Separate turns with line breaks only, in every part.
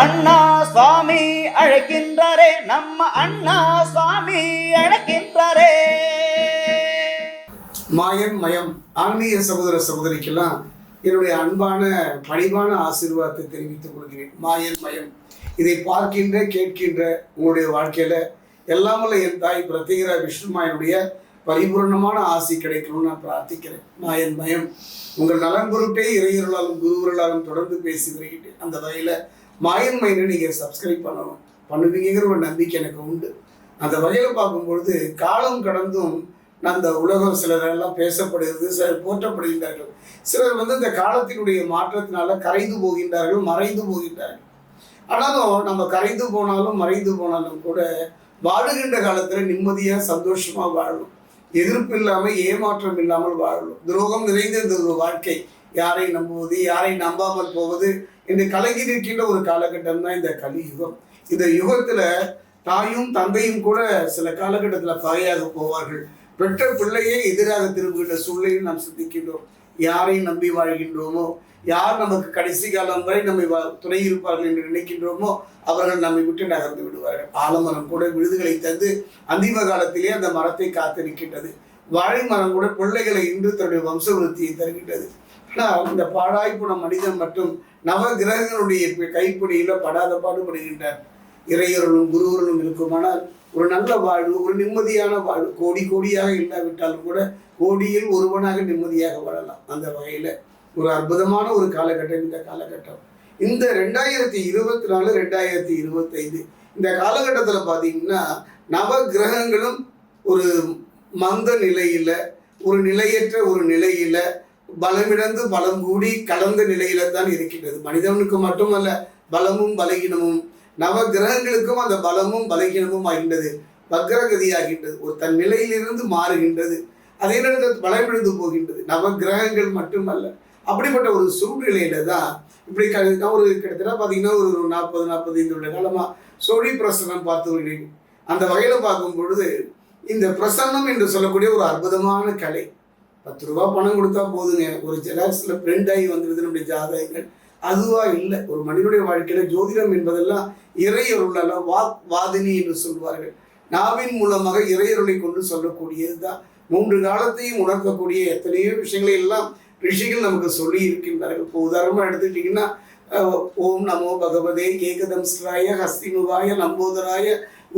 அண்ணா சுவாமி அழைக்கின்றாரே நம்ம அண்ணா சுவாமி அழைக்கின்றாரே.
மாயம் மயம் ஆன்மீக சகோதர சகோதரிக்கெல்லாம் என்னுடைய அன்பான பணிவான ஆசீர்வாதத்தை தெரிவித்துக் கொள்கிறேன். மாயன் மயம். இதை பார்க்கின்ற கேட்கின்ற உங்களுடைய வாழ்க்கையில எல்லாம் வல்ல என் தாய் பிரத்யேகரா விஷ்ணுமாயனுடைய பரிபூர்ணமான ஆசி கிடைக்கணும்னு நான் பிரார்த்திக்கிறேன். மாயன் மயம். உங்கள் நலன் பொருட்டே இறையர்களாலும் குருவர்களாலும் தொடர்ந்து பேசி வருகிறேன் அந்த வகையில மாயன் மைனை நீங்கள் சப்ஸ்கிரைப் பண்ணணும். பண்ணுவீங்கிற ஒரு நம்பிக்கை எனக்கு உண்டு. அந்த வகையில் பார்க்கும்பொழுது காலம் கடந்தும் அந்த உலகம் சிலரெல்லாம் பேசப்படுகிறது சிலர் போற்றப்படுகின்றார்கள். சிலர் வந்து இந்த காலத்தினுடைய மாற்றத்தினால கரைந்து போகின்றார்கள் மறைந்து போகின்றார்கள். ஆனாலும் நம்ம கரைந்து போனாலும் மறைந்து போனாலும் கூட வாழுகின்ற காலத்தில் நிம்மதியாக சந்தோஷமாக வாழணும். எதிர்ப்பு இல்லாமல் ஏமாற்றம் இல்லாமல் வாழணும். துரோகம் நிறைந்த இந்த ஒரு வாழ்க்கை யாரை நம்புவது யாரை நம்பாமல் போவது இன்று கலங்கி நிற்கின்ற ஒரு காலகட்டம் தான் இந்த கலியுகம். இந்த யுகத்துல தாயும் தந்தையும் கூட சில காலகட்டத்துல தாயாக போவார்கள். பெற்ற பிள்ளையே எதிராக திரும்புகின்ற சூழ்நிலையில் நாம் சிந்திக்கின்றோம். யாரையும் நம்பி வாழ்கின்றோமோ யார் நமக்கு கடைசி காலம் வரை நம்மை துணை இருப்பார்கள் என்று நினைக்கின்றோமோ அவர்கள் நம்மை விட்டு நகர்ந்து விடுவார்கள். ஆலமரம் கூட விருதுகளை தந்து அந்திம காலத்திலே அந்த மரத்தை காத்து நிற்கின்றது. வாழை மரம் கூட பிள்ளைகளை இன்று தன்னுடைய வம்சவருத்தியை தருகின்றது. ஆனால் இந்த பாழாய் போன மனிதன் மட்டும் நவ கிரகங்களுடைய பி- கைப்பிடியில படாத பாடுபடுகின்றார் இறையர்களும் குருவர்களும் இருக்குமானால் ஒரு நல்ல வாழ்வு ஒரு நிம்மதியான வாழ்வு கோடி கோடியாக இல்லாவிட்டாலும் கூட கோடியில் ஒருவனாக நிம்மதியாக வாழலாம். அந்த வகையில ஒரு அற்புதமான ஒரு காலகட்டம் இந்த காலகட்டம். இந்த ரெண்டாயிரத்தி இருபத்தி நாலு ரெண்டாயிரத்தி இருபத்தைந்து இந்த காலகட்டத்தில் பார்த்தீங்கன்னா நவ கிரகங்களும் ஒரு மந்த நிலையில ஒரு நிலையற்ற ஒரு நிலையில பலமிழந்து பலம் கூடி கலந்த நிலையில தான் இருக்கின்றது. மனிதனுக்கு மட்டுமல்ல பலமும் பலகீனமும் நவ கிரகங்களுக்கும் அந்த பலமும் பலகீனமும் ஆகின்றது. வக்ரகதியாகின்றது. ஒரு தன் நிலையிலிருந்து மாறுகின்றது. அதே நேரத்தில் பலமிழந்து போகின்றது. நவ கிரகங்கள் மட்டுமல்ல. அப்படிப்பட்ட ஒரு சூழ்நிலையில தான் இப்படி க ஒரு கிட்டத்தட்ட பார்த்தீங்கன்னா ஒரு நாற்பது நாற்பது இந்த காலமாக சோழி பிரசனம் பார்த்து வருகிறேன். அந்த வகையில் பார்க்கும் பொழுது இந்த பிரசன்னம் என்று சொல்லக்கூடிய ஒரு அற்புதமான கலை. பத்து ரூபா பணம் கொடுத்தா போதுங்க. ஒரு ஜெராக்ஸில் பிரிண்ட் ஆகி வந்துடுது நம்முடைய ஜாதகங்கள். அதுவா இல்லை. ஒரு மனிதனுடைய வாழ்க்கையில் ஜோதிடம் என்பதெல்லாம் இறையருளால் வாக் வாதினி என்று சொல்வார்கள். நாவின் மூலமாக இறையருளை கொண்டு சொல்லக்கூடியது தான் மூன்று காலத்தையும் உணர்த்தக்கூடிய எத்தனையோ விஷயங்களை எல்லாம் ரிஷிகள் நமக்கு சொல்லி இருக்கின்றார்கள். இப்போ உதாரணமாக எடுத்துக்கிட்டிங்கன்னா ஓம் நமோ பகவதே கேகதம்ஸ்ராய ஹஸ்திமுகாய நம்போதராய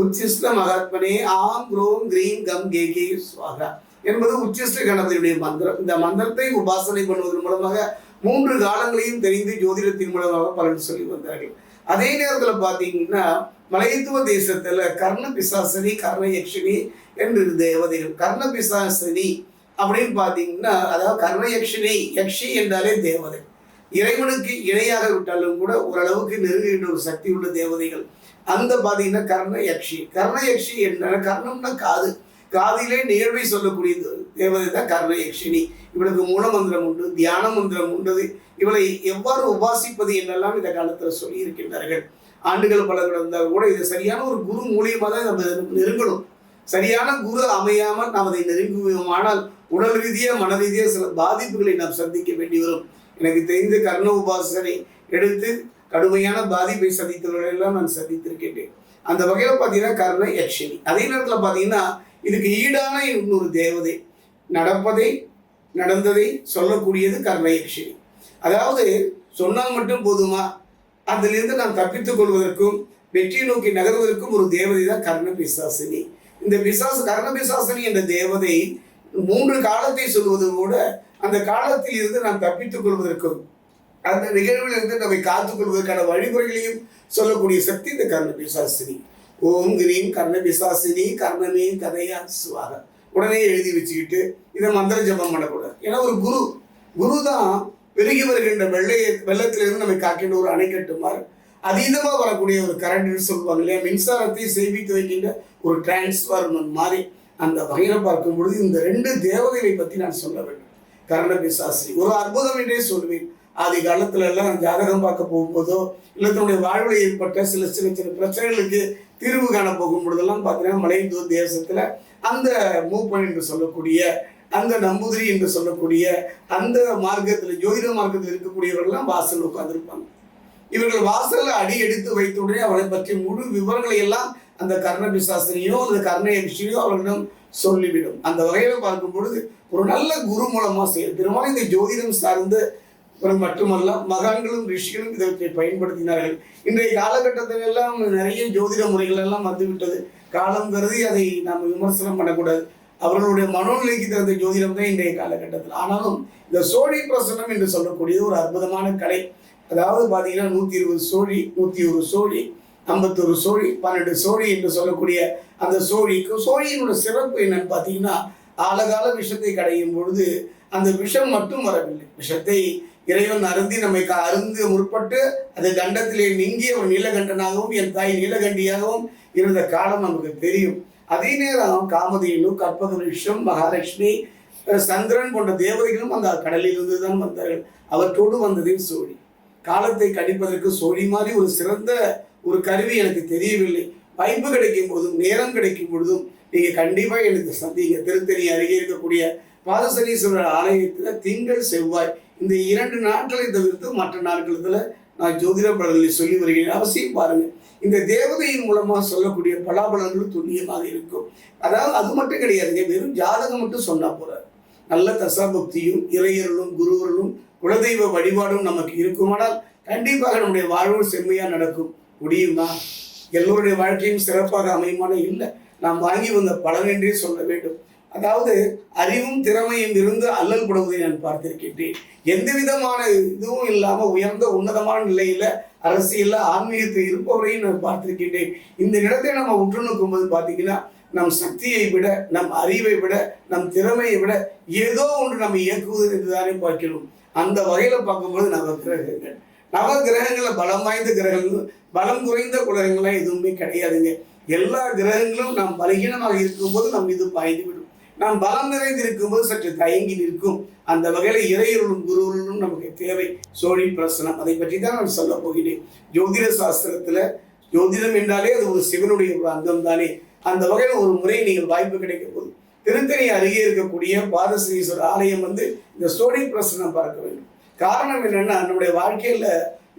உச்சிஷ்ட மகாத்மனே ஆம் க்ரோம் கிரீம் கம் கே கே சுவாகா என்பது உச்சிஷ்ட கணபதியுடைய மந்திரம். இந்த மந்திரத்தை உபாசனை பண்ணுவதன் மூலமாக மூன்று காலங்களையும் தெரிந்து ஜோதிடத்தின் மூலமாக பலன் சொல்லி வந்தார்கள். அதே நேரத்தில் பார்த்தீங்கன்னா மலையத்துவ தேசத்துல கர்ண பிசாசனி கர்ண யக்ஷினி என்று தேவதைகள். கர்ண பிசாசனி அப்படின்னு பார்த்தீங்கன்னா அதாவது கர்ண யக்ஷினி யக்ஷி என்றாலே தேவதை. இறைவனுக்கு இணையாக விட்டாலும் கூட ஓரளவுக்கு நெருங்குகின்ற ஒரு சக்தி உள்ள தேவதைகள். அந்த பார்த்தீங்கன்னா கர்ண யக்ஷி. கர்ண யக்ஷி என்ன கர்ணம்னா காது. காதிலே நேர்வை சொல்லக்கூடிய தேவதை தான் கர்ண யக்ஷினி இவளுக்கு மூலமந்திரம் உண்டு தியான மந்திரம் உண்டு இவளை எவ்வாறு உபாசிப்பது என்னெல்லாம் இந்த காலத்தில் சொல்லி இருக்கின்றார்கள் ஆண்டுகள் பல கிடந்தால் கூட இது சரியான ஒரு குரு மூலியமாக தான் நம்ம நெருங்கணும். சரியான குரு அமையாமல் நாம் அதை நெருங்குவோமானால் உடல் ரீதியாக மன ரீதியாக சில பாதிப்புகளை நாம் சந்திக்க வேண்டி வரும். எனக்கு தெரிந்து கர்ண உபாசனை எடுத்து கடுமையான பாதிப்பை சந்தித்தவர்களெல்லாம் நான் சந்தித்திருக்கின்றேன். அந்த வகையில் பார்த்தீங்கன்னா கர்ண யக்ஷினி அதே நேரத்தில் பார்த்தீங்கன்னா இதுக்கு ஈடான இன்னொரு தேவதை நடப்பதை நடந்ததை சொல்லக்கூடியது கர்ணயக்ஷனி அதாவது சொன்னால் மட்டும் போதுமா? அதிலிருந்து நாம் தப்பித்துக் கொள்வதற்கும் வெற்றி நோக்கி நகர்வதற்கும் ஒரு தேவதை தான் கர்ண பிசாசினி இந்த பிசாசு கர்ண பிசாசினி என்ற தேவதை மூன்று காலத்தை சொல்வது கூட அந்த காலத்தில் இருந்து நாம் தப்பித்துக் கொள்வதற்கும் அந்த நிகழ்வில் இருந்து நம்மை காத்துக் கொள்வதற்கான வழிமுறைகளையும் சொல்லக்கூடிய சக்தி இந்த கர்ண பிசாசினி ஓம் கிரீம் கர்ண பிசாசினி கர்ணமே கதையா சுவாக. உடனே எழுதி வச்சுக்கிட்டு இதை மந்திர ஜபம் பண்ணக்கூடாது. ஏன்னா ஒரு குரு குரு தான் பெருகி வருகின்ற வெள்ளைய வெள்ளத்திலிருந்து நம்மை காக்கின்ற ஒரு அணை கட்டுமாறு அதீதமாக வரக்கூடிய ஒரு கரண்ட்னு சொல்லுவாங்க இல்லையா? மின்சாரத்தை சேமித்து வைக்கின்ற ஒரு டிரான்ஸ்ஃபார்மர் மாதிரி அந்த வகையில் பார்க்கும் பொழுது இந்த ரெண்டு தேவதைகளை பற்றி நான் சொல்ல வேண்டும். கர்ண பிசாசி ஒரு அற்புதம் என்றே சொல்வேன். ஆதி காலத்துல எல்லாம் ஜாதகம் பார்க்க போகும்போதோ இல்லை தன்னுடைய வாழ்வில் ஏற்பட்ட சில சின்ன சின்ன பிரச்சனைகளுக்கு தீர்வு காண போகும் பொழுதெல்லாம் பார்த்தீங்கன்னா மலையந்தூர் தேசத்தில் அந்த மூப்பன் என்று சொல்லக்கூடிய அந்த நம்பூதிரி என்று சொல்லக்கூடிய அந்த மார்க்கத்தில் ஜோதிட மார்க்கத்தில் இருக்கக்கூடியவர்கள்லாம் வாசல் உட்காந்துருப்பாங்க இவர்கள் வாசலில் அடி எடுத்து வைத்த உடனே அவளை பற்றி முழு விவரங்களை எல்லாம் அந்த கர்ண பிசாசனையோ அல்லது கர்ண யக்ஷியோ அவர்களிடம் சொல்லிவிடும். அந்த வகையில் பார்க்கும் பொழுது ஒரு நல்ல குரு மூலமாக செய்யும் பெரும்பாலும் இந்த ஜோதிடம் சார்ந்த மட்டுமல்ல மகான்களும் ரிஷிகளும் இதற்கு பயன்படுத்தினார்கள். இன்றைய காலகட்டத்தில் எல்லாம் நிறைய ஜோதிட முறைகள் எல்லாம் வந்துவிட்டது. காலம் கருதி அதை நாம் விமர்சனம் பண்ணக்கூடாது. அவர்களுடைய மனோநிலைக்கு தகுந்த ஜோதிடம் தான் இன்றைய காலகட்டத்தில். ஆனாலும் இந்த சோழி பிரசனம் என்று சொல்லக்கூடியது ஒரு அற்புதமான கலை. அதாவது பார்த்தீங்கன்னா நூற்றி இருபது சோழி நூற்றி ஒரு சோழி ஐம்பத்தொரு சோழி பன்னெண்டு சோழி என்று சொல்லக்கூடிய அந்த சோழிக்கு சோழியினோட சிறப்பு என்னன்னு பார்த்தீங்கன்னா ஆழகால விஷத்தை கடையும் பொழுது அந்த விஷம் மட்டும் வரவில்லை. விஷத்தை இறைவன் அருந்தி நம்மை அருந்து முற்பட்டு அது கண்டத்திலே நீங்கிய ஒரு நீலகண்டனாகவும் என் தாய் நீலகண்டியாகவும் இருந்த காலம் நமக்கு தெரியும். அதே நேரம் காமதேனு கற்பக விஷம் மகாலட்சுமி சந்திரன் போன்ற தேவதைகளும் அந்த கடலிலிருந்து தான் வந்தார்கள். அவற்றோடு வந்ததே சோழி. காலத்தை கணிப்பதற்கு சோழி மாதிரி ஒரு சிறந்த ஒரு கருவி எனக்கு தெரியவில்லை. வாய்ப்பு கிடைக்கும் போதும் நேரம் கிடைக்கும் பொழுதும் நீங்கள் கண்டிப்பாக எனக்கு சந்திங்க திருத்தணி அருகே இருக்கக்கூடிய பாதசனீஸ்வரர் ஆலயத்தில் திங்கள் செவ்வாய் இந்த இரண்டு நாட்களை தவிர்த்து மற்ற நாட்களத்தில் நான் ஜோதிட பலன்களை சொல்லி வருகிறேன். அவசியம் பாருங்கள் இந்த தேவதையின் மூலமா சொல்லக்கூடிய பலாபலன்கள் துல்லியமாக இருக்கும். அதாவது அது மட்டும் கிடையாதுங்க. வெறும் ஜாதகம் மட்டும் சொன்னால் போறாரு நல்ல தசாபக்தியும் இறையர்களும் குருவர்களும் குலதெய்வ வழிபாடும் நமக்கு இருக்குமானால் கண்டிப்பாக நம்முடைய வாழ்வு செம்மையா நடக்கும். முடியுமா? எல்லோருடைய வாழ்க்கையும் சிறப்பாக அமையுமான இல்லை. நாம் வாங்கி வந்த பலன் என்றே சொல்ல வேண்டும். அதாவது அறிவும் திறமையும் இருந்து அல்லல் படுவதை நான் பார்த்திருக்கின்றேன். எந்த விதமான இதுவும் இல்லாமல் உயர்ந்த உன்னதமான நிலையில அரசியலில் ஆன்மீகத்தில் இருப்பவரையும் நான் பார்த்திருக்கின்றேன். இந்த இடத்தை நம்ம உற்று நோக்கும்போது பார்த்தீங்கன்னா நம் சக்தியை விட நம் அறிவை விட நம் திறமையை விட ஏதோ ஒன்று நம்ம இயக்குவது என்றுதானே பார்க்கிறோம். அந்த வகையில பார்க்கும்போது நவ கிரகங்கள் நவ கிரகங்களில் பலம் வாய்ந்த கிரகங்கள் பலம் குறைந்த கிரகங்கள்லாம் எதுவுமே கிடையாதுங்க. எல்லா கிரகங்களும் நாம் பலகீனமாக இருக்கும்போது நம் இது பாய்ந்து விடும். நாம் பலம் நிறைந்திருக்கும் இருக்கும்போது சற்று தயங்கி நிற்கும். அந்த வகையில் இறையருளும் குருவருளும் நமக்கு தேவை. சோழி பிரசனம் அதை பற்றி தான் நான் சொல்ல போகிறேன். ஜோதிட சாஸ்திரத்துல ஜோதிடம் என்றாலே அது ஒரு சிவனுடைய ஒரு அங்கம் தானே அந்த வகையில் ஒரு முறை நீங்கள் வாய்ப்பு கிடைக்க போகுது திருத்தணி அருகே இருக்கக்கூடிய பாதஸ்ரீஸ்வரர் ஆலயம் வந்து இந்த சோழி பிரசனம் பார்க்க வேண்டும். காரணம் என்னன்னா நம்முடைய வாழ்க்கையில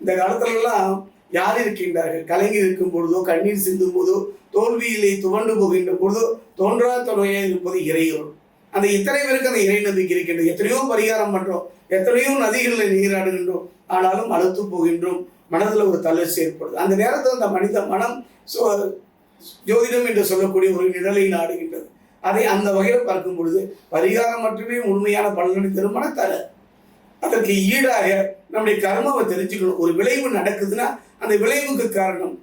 இந்த காலத்துல எல்லாம் யார் இருக்கின்றார்கள்? கலங்கி இருக்கும் பொழுதோ கண்ணீர் சிந்தும் போதோ தோல்வியிலே துவண்டு போகின்ற பொழுதோ தோன்றா துணையாக இருப்பது இறையோர். அந்த இத்தனை பேருக்கு அந்த இறை நம்பிக்கை இருக்கின்றது. எத்தனையோ பரிகாரம் பண்றோம். எத்தனையோ நதிகளில் நீராடுகின்றோம். ஆனாலும் அழுத்து போகின்றோம். மனதில் ஒரு தளர்ச்சி ஏற்படுது. அந்த நேரத்தில் அந்த மனித மனம் சோ- ஜோதிடம் என்று சொல்லக்கூடிய ஒரு நிழலை நாடுகின்றது. அதை அந்த வகையில் பார்க்கும் பொழுது பரிகாரம் மட்டுமே உண்மையான பலனை திருமண தர அதற்கு ஈடாக நம்முடைய கர்மாவை தெரிஞ்சுக்கணும். ஒரு விளைவு நடக்குதுன்னா அந்த விளைவுக்கு காரணம்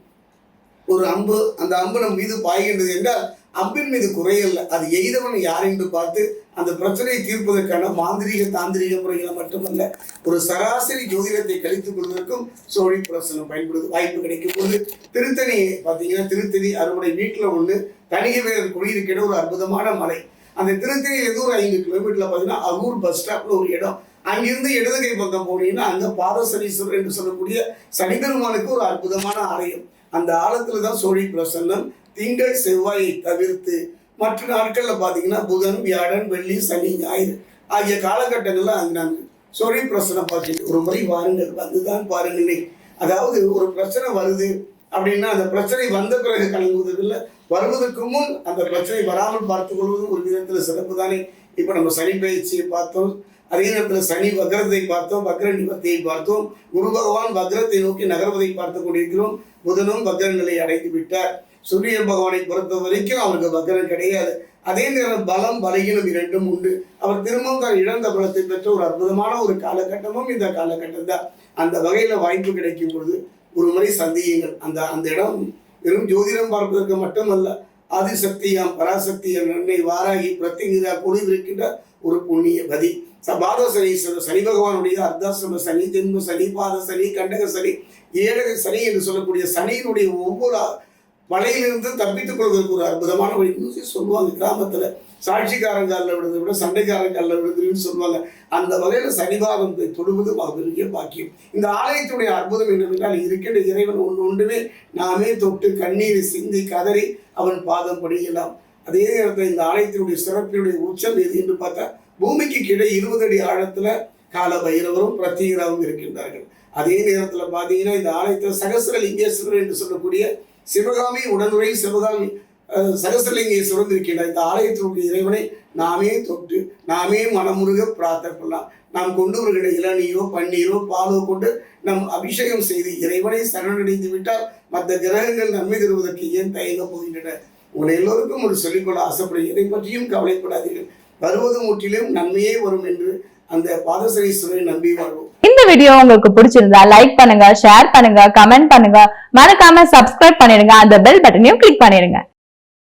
ஒரு அம்பு. அந்த அம்பு நம் மீது பாய்கின்றது என்றால் அம்பின் மீது குறையல்ல. அது எய்தவன் யார் என்று பார்த்து அந்த பிரச்சனையை தீர்ப்பதற்கான மாந்திரீக தாந்திரிக முறைகளை மட்டுமல்ல ஒரு சராசரி ஜோதிடத்தை கழித்துக் கொள்வதற்கும் சோழி பிரசனம் பயன்படுது வாய்ப்பு கிடைக்கும் போது திருத்தணி பார்த்தீங்கன்னா திருத்தணி அறுவடை வீட்டில் ஒன்று தனிக வேறு குடியிருக்கிற ஒரு அற்புதமான மலை. அந்த திருத்தணி ஏதோ ஒரு ஐந்து கிலோமீட்டரில் பார்த்தீங்கன்னா அகூர் பஸ் ஸ்டாப்ல ஒரு இடம். அங்கிருந்து இடது கை பக்கம் போனீங்கன்னா அங்கே பாதசனீஸ்வரர் என்று சொல்லக்கூடிய சனி பெருமானுக்கு ஒரு அற்புதமான ஆலயம். அந்த ஆலத்தில் தான் சோழி பிரசன்னம் திங்கள் செவ்வாயை தவிர்த்து மற்ற நாட்கள்ல பாத்தீங்கன்னா புதன் வியாழன் வெள்ளி சனி ஞாயிறு ஆகிய காலகட்டங்கள்ல அங்கே நாங்கள் சோழி பிரசனம் பார்த்து ஒரு முறை வாருங்கள் வந்துதான் பாருங்களேன் அதாவது ஒரு பிரச்சனை வருது அப்படின்னா அந்த பிரச்சனை வந்த பிறகு கலங்குவது வருவதற்கு முன் அந்த பிரச்சனை வராமல் பார்த்துக் கொள்வது ஒரு விதத்தில் சிறப்பு தானே இப்போ நம்ம சனி பயிற்சியை பார்த்தோம். அதே நேரத்தில் சனி வக்ரத்தை பார்த்தோம் வக்ர நிவர்த்தியை பார்த்தோம். குரு பகவான் வக்ரத்தை நோக்கி நகர்வதை பார்த்து கொண்டிருக்கிறோம். புதனும் வக்ர நிலையை அடைந்து விட்டார். சூரிய பகவானை பொறுத்த வரைக்கும் அவருக்கு வக்ரம் கிடையாது. அதே நேரம் பலம் பலகீனம் இரண்டும் உண்டு. அவர் திரும்பவும் தான் இழந்த பலத்தை பெற்ற ஒரு அற்புதமான ஒரு காலகட்டமும் இந்த காலகட்டம் தான் அந்த வகையில் வாய்ப்பு கிடைக்கும் பொழுது ஒரு முறை சந்தியுங்கள். அந்த அந்த இடம் வெறும் ஜோதிடம் பார்ப்பதற்கு மட்டுமல்ல ஆதிசக்தியாம் பராசக்தியாம் நன்மை வாராகி பிரத்திங்கிதா குழுவிருக்கின்ற ஒரு புண்ணிய பதி சபாத சனீஸ்வரர் சனி பகவானுடைய அர்த்தாசிரம சனி தென்ம சனி பாத சனி கண்டக சனி ஏழக சனி என்று சொல்லக்கூடிய சனியினுடைய ஒவ்வொரு மலையிலிருந்து தப்பித்துக் கொள்வதற்கு ஒரு அற்புதமான வழி. இன்னும் சொல்லுவாங்க கிராமத்துல சாட்சிக்காரங்காலில் விழுந்து விட சண்டைக்காரங்காலில் விழுந்துருன்னு சொல்லுவாங்க. அந்த வகையில் சனிபாதத்தை தொடுவது பெரிய பாக்கியம். இந்த ஆலயத்துடைய அற்புதம் என்னவென்றால் இருக்கின்ற இறைவன் ஒன்று ஒன்றுமே நாமே தொட்டு கண்ணீரை சிந்தி கதறி அவன் பாதம் படியலாம். அதே நேரத்தில் இந்த ஆலயத்தினுடைய சிறப்பினுடைய உச்சம் எது என்று பார்த்தா பூமிக்கு கீழே இருபது அடி ஆழத்தில் கால பைரவரும் பிரத்யேகராவும் இருக்கின்றார்கள். அதே நேரத்தில் பார்த்தீங்கன்னா இந்த ஆலயத்தில் சகசரலிங்கேஸ்வரர் என்று சொல்லக்கூடிய சிவகாமி உடனுரை சிவகாமி அஹ், சகசிரலிங்கேஸ்வரர் இருக்கின்ற இந்த ஆலயத்தினுடைய இறைவனை நாமே தொட்டு நாமே மனமுருக பிரார்த்தனை பண்ணலாம். நாம் கொண்டு வருகிற இளநீரோ பன்னீரோ பாலோ கொண்டு நம் அபிஷேகம் செய்து இறைவனை சரணடைந்து விட்டால் மற்ற கிரகங்கள் நன்மை தருவதற்கு ஏன் தயங்க போகின்றன? உங்களை எல்லோருக்கும் ஒரு சொல்லிக்கொள்ள ஆசைப்படும் இதை பற்றியும் கவலைப்படாதீர்கள். வருவது முற்றிலும் நன்மையே வரும் என்று அந்த பாதசரீஸ்வரரை நம்பி வாழ்வோம்.
இந்த வீடியோ உங்களுக்கு பிடிச்சிருந்தா லைக் பண்ணுங்க ஷேர் பண்ணுங்க கமெண்ட் பண்ணுங்க. மறக்காம சப்ஸ்கிரைப் பண்ணிடுங்க. அந்த பெல் பட்டனையும் கிளிக் பண்ணிடுங்க.